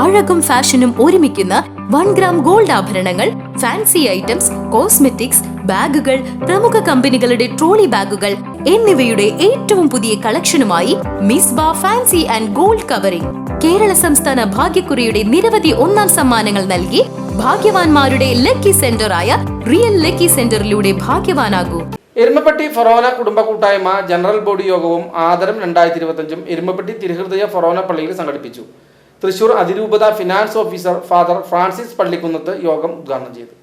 അഴകും ഫാഷനും ഒരുമിക്കുന്ന one gram gold ആഭരണങ്ങൾ ഫാൻസി ഐറ്റംസ് കോസ്മെറ്റിക്സ് ബാഗുകൾ പ്രമുഖ കമ്പനികളുടെ ട്രോളി ബാഗുകൾ എന്നിവയുടെ ഏറ്റവും പുതിയ കളക്ഷനുമായി മിസ് ബാ fancy and gold covering. Kerala സംസ്ഥാന ഭാഗ്യക്കുറിയുടെ നിരവധി ഒന്നാം സമ്മാനങ്ങൾ നൽകി ഭാഗ്യവാന്മാരുടെ ലക്കി സെന്ററായ റിയൽ ലക്കി സെന്ററിലൂടെ ഭാഗ്യവാനാകൂ. എരുമപ്പെട്ടി ഫൊറോന കുടുംബ കൂട്ടായ്മ ജനറൽ ബോഡി യോഗവും ആദരം രണ്ടായിരത്തി ഇരുപത്തഞ്ചും എരുമപ്പെട്ടി തിരുഹൃദയ ഫൊറോന പള്ളിയിൽ സംഘടിപ്പിച്ചു. തൃശൂർ അതിരൂപത finance officer father Francis Pallikkunnath യോഗം ഉദ്ഘാടനം ചെയ്തു.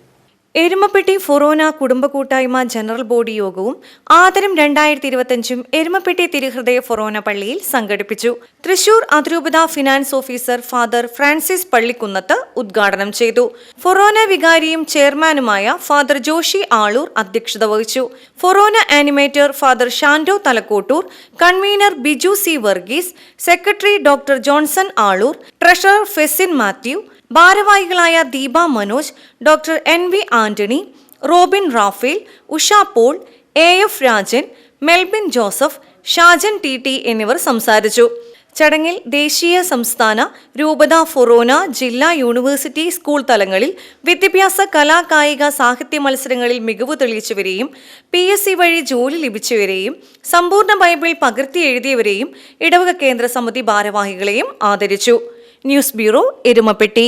എരുമപ്പെട്ടി ഫൊറോന കുടുംബ കൂട്ടായ്മ ജനറൽ ബോഡി യോഗവും ആദരം രണ്ടായിരത്തി ഇരുപത്തിയഞ്ചും എരുമപ്പെട്ടി തിരുഹൃദയ ഫൊറോന പള്ളിയിൽ സംഘടിപ്പിച്ചു. തൃശൂർ അതിരൂപത finance officer father Francis Pallikkunnath ഉദ്ഘാടനം ചെയ്തു. ഫൊറോന വികാരിയും ചെയർമാനുമായ ഫാദർ ജോഷി ആളൂർ അധ്യക്ഷത വഹിച്ചു. ഫൊറോന animator father Shando Thalakkottur convener Biju C Varghese secretary doctor Johnson Aloor treasurer Fesin Mathew ഭാരവാഹികളായ Deepa Manoj doctor N V Antony Robin Raphael Usha Paul A F Rajan Melbin Joseph Shajan T T എന്നിവർ സംസാരിച്ചു. ചടങ്ങിൽ ദേശീയ സംസ്ഥാന രൂപത ഫൊറോന ജില്ലാ university school തലങ്ങളിൽ വിദ്യാഭ്യാസ കലാ കായിക സാഹിത്യ മത്സരങ്ങളിൽ മികവ് തെളിയിച്ചവരെയും പി എസ് സി വഴി ജോലി ലഭിച്ചവരെയും സമ്പൂർണ ബൈബിൾ പകർത്തി എഴുതിയവരെയും ഇടവക കേന്ദ്ര സമിതി ഭാരവാഹികളെയും ആദരിച്ചു. News bureau Erumappetty.